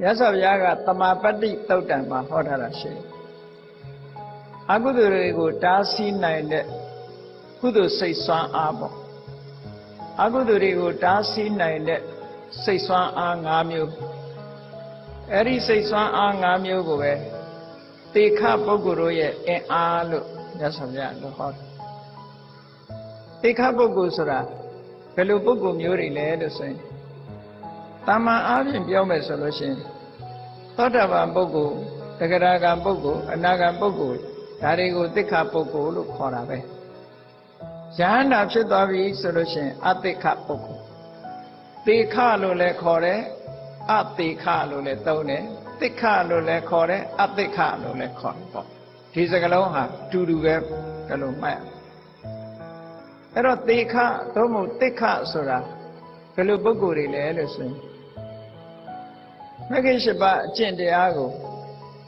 မြတ်စွာဘုရားကတမာပတ္တိတုတ်တံမှာဟောထားတာရှိတယ်အကုသိုလ်တွေကိုတားဆီးနိုင်တဲ့ကုသိုလ်စိတ်ဆွမ်းအားပေါ့အကုသိုလ်တွေကိုတားဆီးနိုင်တဲ့စိတ်ဆွမ်းအား၅မျိုးအဲ့ဒီစိတ်ဆွမ်းအား၅မျိုးကိုပဲတေခပုဂ္ဂိုလ်တို့ရဲ့အင်အားလို့မြတ်စွာဘုရားလို့ဟောတယ်တေခပုဂ္ဂိုလ်ဆိုတာဘယ်လိုပုဂ္ဂိုလ်မျိုးတွေလဲလို့ဆိုရင် တာမန်အားဖြင့်ပြောမယ်ဆိုလို့ရှိရင်သောတာပန်ပုဂ္ဂိုလ်တဂရကံပုဂ္ဂိုလ်အနာဂံပုဂ္ဂိုလ်ဒါတွေကိုသိက္ခာပုဂ္ဂိုလ်လို့ခေါ်တာပဲယဟန္တာဖြစ်သွားပြီဆိုလို့ရှိရင်အသိက္ခပုဂ္ဂိုလ်သေခလို့လည်းခေါ်တယ်အသေခလို့လည်းသုံးတယ်သိက္ခလို့လည်းခေါ်တယ်အသိက္ခလို့လည်းခေါ်တယ်ပေါ့ဒီစကားလုံးဟာတူတူပဲဘယ်လိုမှတ်အဲ့တော့သေခသို့မဟုတ်သိက္ခဆိုတာဘယ်လိုပုဂ္ဂိုလ်တွေလဲလို့ဆိုရင် မဂ္ဂင်၈ပါးအကျင့်တရားကို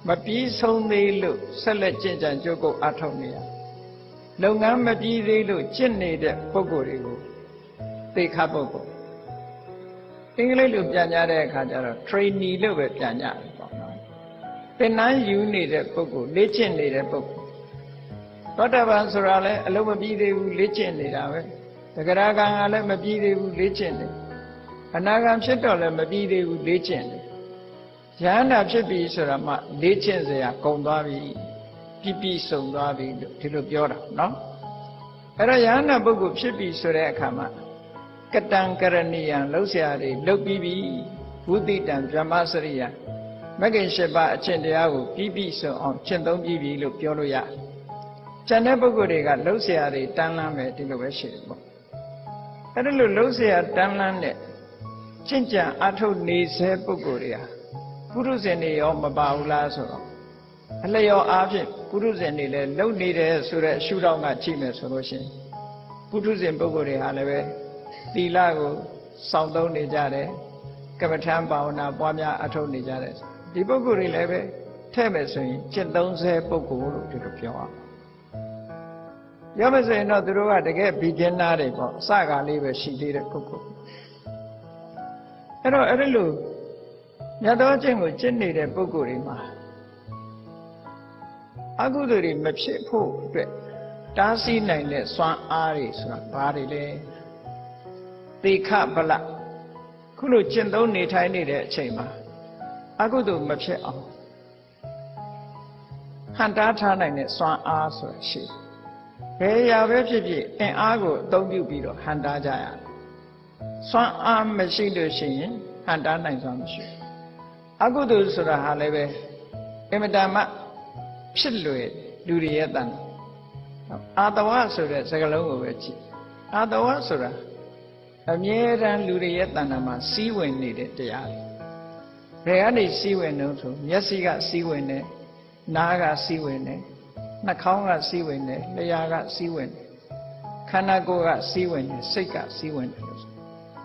မပြီးဆုံးသေးလို့ဆက်လက်ကျင့်ကြံကြိုးကုပ်အထောက်နေရလုပ်ငန်းမပြီးသေးလို့ကျင့်နေတဲ့ပုဂ္ဂိုလ်တွေကိုသေခပုဂ္ဂိုလ်အင်္ဂလိပ်လိုပြန်ကြတဲ့အခါကျတော့ trainee လို့ပဲပြန်ကြတယ်ပေါ့နော်သင်တန်းယူနေတဲ့ပုဂ္ဂိုလ်လေ့ကျင့်နေတဲ့ပုဂ္ဂိုလ်သောတာပန်ဆိုတာလည်းအလုံးမပြီးသေးဘူးလေ့ကျင့်နေတာပဲတဂရကံကလည်းမပြီးသေးဘူးလေ့ကျင့်နေအနာဂံဖြစ်တော့လည်းမပြီးသေးဘူးလေ့ကျင့်နေယ ယဟနာဖြစ်ပြီဆိုတာမှလေ့ကျင့်စရာကုန်သွားပြီပြပြစုံသွားပြီလို့ဒီလိုပြောတာနော်အဲ့တော့ယဟနာပုဂ္ဂိုလ်ဖြစ်ပြီဆိုတဲ့အခါမှာကတံကရဏီယံလှုပ်ရှားတွေလှုပ်ပြီးပြီဝုတိတံဗြဟ္မစရိယမဂ္ဂင်၈ပါးအကျင့်တရားကိုပြပြစုံအောင်ရှင်းသုံးပြီးပြီလို့ပြောလို့ရကျန်တဲ့ပုဂ္ဂိုလ်တွေကလှုပ်ရှားတွေတန်းလန်းပဲဒီလိုပဲရှိတယ်ပေါ့အဲ့ဒါလို့လှုပ်ရှားတန်းလန်းတဲ့ရှင်းကြံအထုတ်နေစေပုဂ္ဂိုလ်တွေဟာ ပုရုဇဉ်တွေရောမပါဘူးလားဆိုတော့အလျော်အားဖြင့်ပုရုဇဉ်တွေလည်းလုံနေတယ်ဆိုတဲ့အရှုထောင့်ကကြည့်မယ်ဆိုလို့ရှိရင်ပုထုဇဉ်ပုဂ္ဂိုလ်တွေဟာလည်းပဲသီလကိုစောင့်သုံးနေကြတယ်ကမ္မထံဘာဝနာပွားများအထုတ်နေကြတယ်ဒီပုဂ္ဂိုလ်တွေလည်းပဲထဲ့မယ်ဆိုရင်ကျင့်သုံးဆဲပုဂ္ဂိုလ်လို့ဒီလိုပြောအောင်ပြောမယ်ဆိုရင်တော့သူတို့ကတကယ် beginner တွေပေါ့အစကလေးပဲရှိသေးတဲ့ပုဂ္ဂိုလ်အဲ့တော့အဲ့ဒီလို မြတ်သောအကျင့်ကိုကျင့်နေတဲ့ပုဂ္ဂိုလ်တွေမှာအကုသိုလ်တွေမဖြစ်ဖို့အတွက်တားဆီးနိုင်တဲ့စွမ်းအားတွေဆိုတာဘာတွေလဲသေခဗလခုလိုကျင့်သုံးနေထိုင်နေတဲ့အချိန်မှာအကုသိုလ်မဖြစ်အောင်ဟန်တားထားနိုင်တဲ့စွမ်းအားဆိုတာရှိတယ်ဘယ်ရာပဲဖြစ်ဖြစ်အင်အားကိုအသုံးပြုပြီးတော့ဟန်တားကြရတယ်စွမ်းအားမရှိလို့ရှိရင်ဟန်တားနိုင်စွမ်းမရှိဘူး အကုသိုလ်ဆိုတာဟာလည်းပဲအင်မတန်မှဖြစ်လွယ်လူတွေရဲ့တန်အာတဝဆိုတဲ့စကားလုံးကိုပဲကြည့်အာတဝဆိုတာအမြဲတမ်းလူတွေရဲ့တဏ္ဍာမှာစီးဝင်နေတဲ့တရားတွေဘယ်ကနေစီးဝင်တော့ဆိုမျက်စိကစီးဝင်တယ်နားကစီးဝင်တယ်နှာခေါင်းကစီးဝင်တယ်လျှာကစီးဝင်တယ်ခန္ဓာကိုယ်ကစီးဝင်တယ်စိတ်ကစီးဝင်တယ်လို့ဆို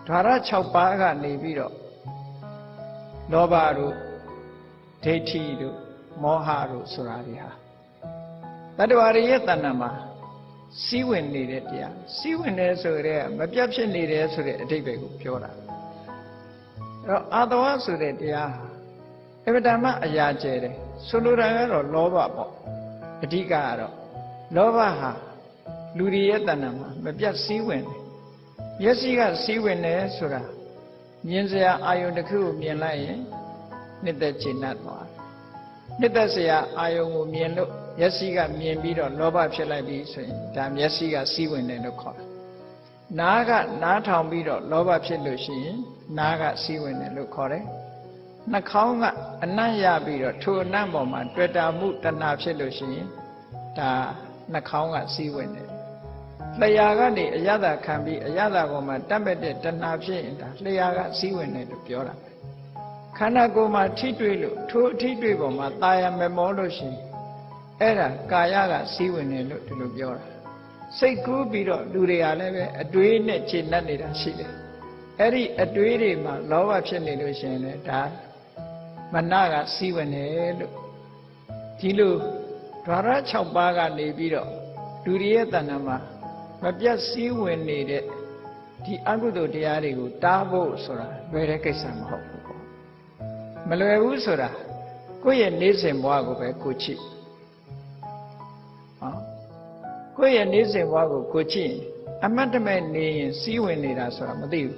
ဓာရ6ပါးကနေပြီးတော့ လောဘတို့ဒိဋ္ဌိတို့မောဟတို့ဆိုတာတွေဟာတတ္တဝါတွေရဲ့တဏ္ဍာမှာစီးဝင်နေတဲ့တရားစီးဝင်နေဆိုရဲမပြတ်ဖြစ်နေတယ်ဆိုတဲ့အဓိပ္ပာယ်ကိုပြောတာအဲ့တော့အာတဝဆိုတဲ့တရားဟာအဗ္ဗဓမ္မအရာကျဲတယ်ဆိုလိုတာကတော့လောဘပေါ့အဓိကကတော့လောဘဟာလူတွေရဲ့တဏ္ဍာမှာမပြတ်စီးဝင်တယ်မျက်စိကစီးဝင်တယ်ဆိုတာ မြင်စရာအာယုန်တစ်ခုကိုမြင်လိုက်ရင်နှစ်သက်ကျဉ်တ်သွားနှစ်သက်စရာအာယုန်ကိုမြင်လို့မျက်စိကမြင်ပြီးတော့လောဘဖြစ်လိုက်ပြီဆိုရင်ဒါမျက်စိကစီးဝင်တယ်လို့ခေါ်တာနားကနားထောင်ပြီးတော့လောဘဖြစ်လို့ရှိရင်နားကစီးဝင်တယ်လို့ခေါ်တယ်နှာခေါင်းကအနံ့ရပြီးတော့ထိုအနံ့ပေါ်မှာတွေ့တာမှုတဏှာဖြစ်လို့ရှိရင်ဒါနှာခေါင်းကစီးဝင်တယ် လျှာကနေအရသာခံပြီးအရသာပေါ်မှာတက်မဲ့တဲ့တဏှာဖြစ်ရင်ဒါလျှာကစီးဝင်တယ်လို့ပြောတာခန္ဓာကိုယ်မှာထိတွေ့လို့ထိုအထိတွေ့ပေါ်မှာตายရမမောလို့ရှိရင်အဲ့ဒါကာယကစီးဝင်တယ်လို့ဒီလိုပြောတာစိတ်ကူးပြီးတော့လူတွေကလည်းပဲအတွေးနဲ့ခြေနှက်နေတာရှိတယ်အဲ့ဒီအတွေးတွေမှာလောဘဖြစ်နေလို့ရှိရင်လည်းဒါမနကစီးဝင်တယ်လို့ဒီလိုဓာရ6ပါးကနေပြီးတော့လူတွေရဲ့တဏ္ဍာမှာ မပြတ်စည်းဝင်နေတဲ့ဒီအကုသိုလ်တရားတွေကိုတားဖို့ဆိုတာလွယ်တဲ့ကိစ္စမဟုတ်ဘူးပေါ့မလွယ်ဘူးဆိုတာကိုယ့်ရဲ့နေစဉ်ဘဝကိုပဲကိုချစ်ဟောကိုယ့်ရဲ့နေစဉ်ဘဝကိုကိုချစ်ရင်အမတ်တမဲ့နေရင်စီးဝင်နေတာဆိုတာမသိဘူး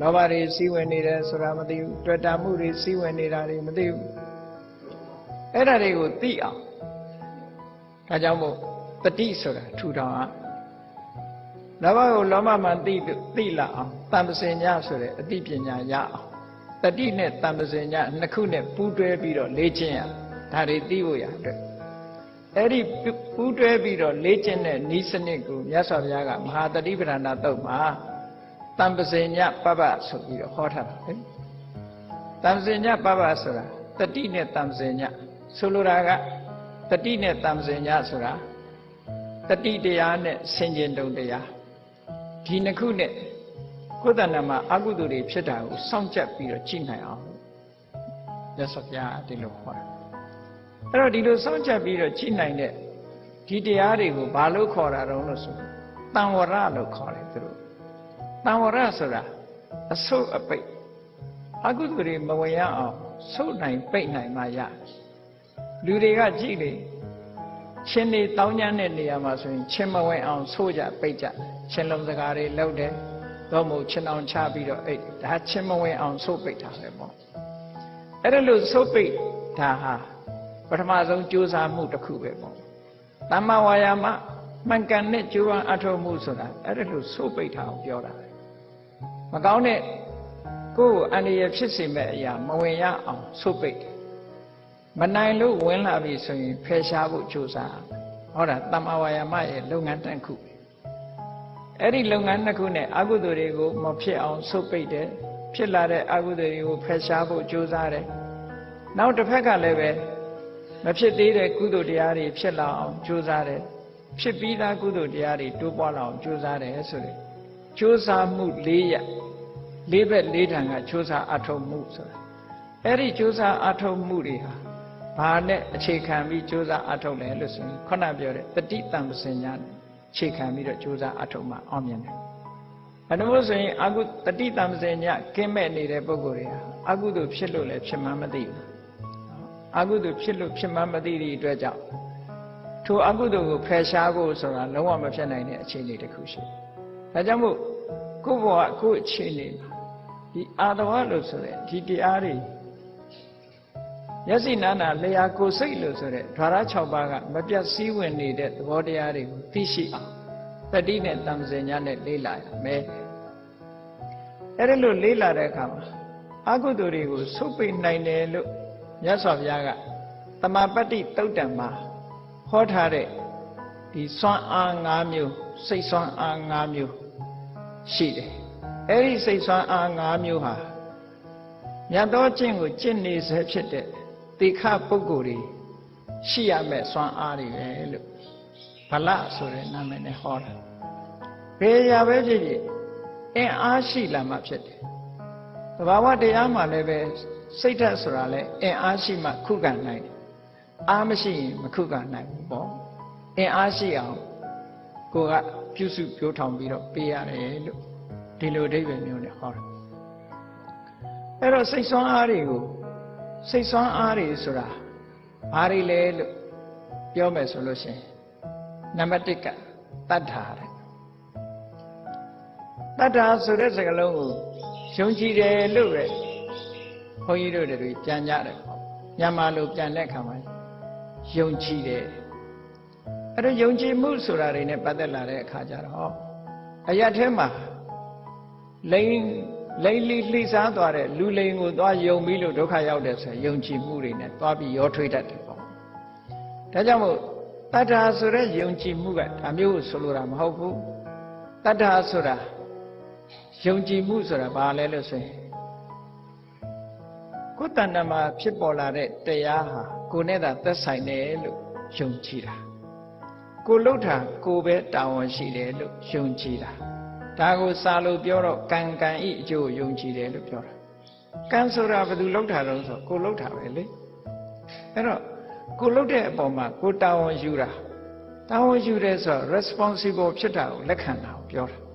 လောဘတွေစီးဝင်နေတယ်ဆိုတာမသိဘူးတွေ့တာမှုတွေစီးဝင်နေတာတွေမသိဘူးအဲ့ဒါတွေကိုသိအောင်ဒါကြောင့်မို့ တတိဆိုတာထူထောင်အောင်လောဘကိုလောဘမှသိသိလာအောင်တမ္ပစင်ညဆိုတဲ့အသိပညာရအောင်တတိနဲ့တမ္ပစင်ညနှစ်ခုနဲ့ပူးတွဲပြီးတော့လေ့ကျင့်ရဒါတွေသိဖို့ရအတွက်အဲ့ဒီပူးတွဲပြီးတော့လေ့ကျင့်တဲ့ဤစနစ်ကိုမြတ်စွာဘုရားကမဟာတတိပဌာနာတုတ်မှာတမ္ပစင်ညပပဆိုပြီးတော့ဟောထားတာလေတမ္ပစင်ညပပဆိုတာတတိနဲ့တမ္ပစင်ညဆိုလိုတာကတတိနဲ့တမ္ပစင်ညဆိုတာ တတိတရားနဲ့ဆင်ခြင်တုံတရားဒီနှစ်ခုနဲ့ကိုယ်တဏ္ဍမှာအကုသိုလ်တွေဖြစ်တာကိုစောင့်ကြပ်ပြီးတော့ကြည့်နိုင်အောင်ရသော်ပြားဒီလိုခေါ်တယ်အဲ့တော့ဒီလိုစောင့်ကြပ်ပြီးတော့ကြည့်နိုင်တဲ့ဒီတရားတွေကိုဘာလို့ခေါ်တာတုံးလို့ဆိုတံဝရလို့ခေါ်တယ်သူတို့တံဝရဆိုတာအဆုတ်အပိတ်အကုသိုလ်တွေမဝင်ရအောင်ဆုတ်နိုင်ပိတ်နိုင်မှရလူတွေကကြည့်လေ ချင်းနေတောင်းညမ်းတဲ့နေရာမှာဆိုရင်ချင်းမဝင်အောင်ဆိုးကြပိတ်ကြချင်းလုံးစကားတွေလုပ်တယ်တော့မို့ချင်းအောင်ချပြီးတော့အဲ့ဒါချင်းမဝင်အောင်ဆိုးပိတ်တာပဲပေါ့အဲ့ဒါလို့ဆိုးပိတ်ဒါဟာပထမဆုံးကြိုးစားမှုတစ်ခုပဲပေါ့တမ္မာဝါယာမမှန်ကန်တဲ့ကြိုးပမ်းအထောက်မှုဆိုတာအဲ့ဒါလို့ဆိုးပိတ်တာကိုပြောတာမကောင်းတဲ့ကိုယ်ကိုအန္တရာယ်ဖြစ်စေမဲ့အရာမဝင်ရအောင်ဆိုးပိတ်တယ် မနိုင်လို့ဝင်လာပြီဆိုရင်ဖယ်ရှားဖို့ကြိုးစားဟောတာတမ္မာဝါယာမရဲ့လုပ်ငန်းတစ်ခုအဲ့ဒီလုပ်ငန်းတစ်ခုနဲ့အကုသိုလ်တွေကိုမဖြစ်အောင်ဆုတ်ပိတ်တယ်ဖြစ်လာတဲ့အကုသိုလ်တွေကိုဖယ်ရှားဖို့ကြိုးစားတယ်နောက်တစ်ဖက်ကလည်းပဲမဖြစ်သေးတဲ့ကုသိုလ်တရားတွေဖြစ်လာအောင်ကြိုးစားတယ်ဖြစ်ပြီးသားကုသိုလ်တရားတွေတိုးပွားလာအောင်ကြိုးစားတယ်ဆိုတဲ့ကြိုးစားမှု၄ရက်၄ဘက်၄ထံကကြိုးစားအထောက်မှုဆိုတာအဲ့ဒီကြိုးစားအထောက်မှုတွေဟာ ဘာနဲ့အခြေခံပြီးကြိုးစားအထောက်လဲလို့ဆိုရင်ခုနပြောတဲ့တတိတံပစင်ညာနဲ့အခြေခံပြီးတော့ကြိုးစားအထောက်မှအောင်မြင်တယ်။အဲဒါမို့ဆိုရင်အကုတတိတံပစင်ညာကင်းမဲ့နေတဲ့ပုဂ္ဂိုလ်တွေဟာအကုသို့ဖြစ်လို့လည်းဖြစ်မှမသိဘူး။အကုသို့ဖြစ်လို့ဖြစ်မှမသိတဲ့အတွက်ကြောင့်ထိုအကုသို့ကိုဖယ်ရှားဖို့ဆိုတာလုံးဝမဖြစ်နိုင်တဲ့အခြေအနေတစ်ခုရှိတယ်။ဒါကြောင့်မို့ကိုယ့်ဘဝကိုယ့်အခြေအနေမှာဒီအာတဝလို့ဆိုတဲ့ဒီတရားတွေ မျက်စိနာနာလျာကိုစိတ်လို့ဆိုတဲ့ဓာရ6ပါးကမပြတ်စည်းဝင်နေတဲ့သဘောတရားတွေကိုသိရှိအောင်တတိနဲ့တံစင်ညာနဲ့လေးလာရမယ်အဲ့ဒါလို့လေးလာတဲ့အခါမှာအကုသိုလ်တွေကိုဆုပ်ပိတ်နိုင်တယ်လို့မြတ်စွာဘုရားကတမပတ္တိတုတ်တံမှာဟောထားတဲ့ဒီစွမ်းအား၅မျိုးစိတ်စွမ်းအား၅မျိုးရှိတယ်အဲ့ဒီစိတ်စွမ်းအား၅မျိုးဟာမြတ်သောကျင့်ကိုကျင့်နေစေဖြစ်တဲ့ တေခပုဂ္ဂိုလ်တွေရှိရမဲ့စွမ်းအားတွေပဲလို့ဗလဆိုတဲ့နာမည်နဲ့ဟောတာဘယ်ရာပဲဖြစ်ဖြစ်အင်အားရှိလာမှဖြစ်တယ်တဘာဝတရားမှလည်းပဲစိတ်ဓာတ်ဆိုတာလည်းအင်အားရှိမှခုခံနိုင်တယ်အားမရှိရင်မခုခံနိုင်ဘူးပေါ့အင်အားရှိအောင်ကိုကပြုစုပြောထောင်ပြီးတော့ပေးရတယ်လို့ဒီလိုအဓိပ္ပာယ်မျိုးနဲ့ဟောတယ်အဲ့တော့စိတ်ဆွမ်းအားတွေကို စိတ်ဆွမ်းအားတွေဆိုတာဘာတွေလဲလို့ပြောမယ်ဆိုလို့ရှိရင်နံပါတ်1ကတတ္ထာတဲ့တတ္ထာဆိုတဲ့စကားလုံးကိုယုံကြည်တယ်လို့ပဲဘုန်းကြီးတို့တွေပြန်ကြတယ်မြန်မာလိုပြန်တဲ့အခါမှာယုံကြည်တယ်အဲ့တော့ယုံကြည်မှုဆိုတာတွေနဲ့ပတ်သက်လာတဲ့အခါကျတော့အရာထဲမှာလိန် လိန်လိလှိစားသွားတဲ့လူလိန်ကိုသွားယုံပြီးလို့ဒုက္ခရောက်တယ်ဆိုရင်ယုံကြည်မှုတွေနဲ့သွားပြီးရောထွေးတတ်တယ်ပေါ့ဒါကြောင့်မို့တတ္ထာဆိုတဲ့ယုံကြည်မှုကဒါမျိုးကိုဆိုလိုတာမဟုတ်ဘူးတတ္ထာဆိုတာယုံကြည်မှုဆိုတာဘာလဲလို့ဆိုရင်ကိုယ်တဏ္ဍမှာဖြစ်ပေါ်လာတဲ့တရားဟာကိုယ်နဲ့သာသက်ဆိုင်တယ်လို့ယုံကြည်တာကိုလှုပ်တာကိုပဲတာဝန်ရှိတယ်လို့ယုံကြည်တာ ဒါကိုစာလို့ပြောတော့ကံကံဤအကျိုးယုံကြည်တယ်လို့ပြောတာကံဆိုတာဘယ်သူလှုပ်တာတော့ဆိုကိုလှုပ်တာပဲလေအဲ့တော့ကိုလှုပ်တဲ့အပေါ်မှာကိုတာဝန်ယူတာတာဝန်ယူတယ်ဆိုတော့ responsible ဖြစ်တာကိုလက်ခံတာကိုပြောတာ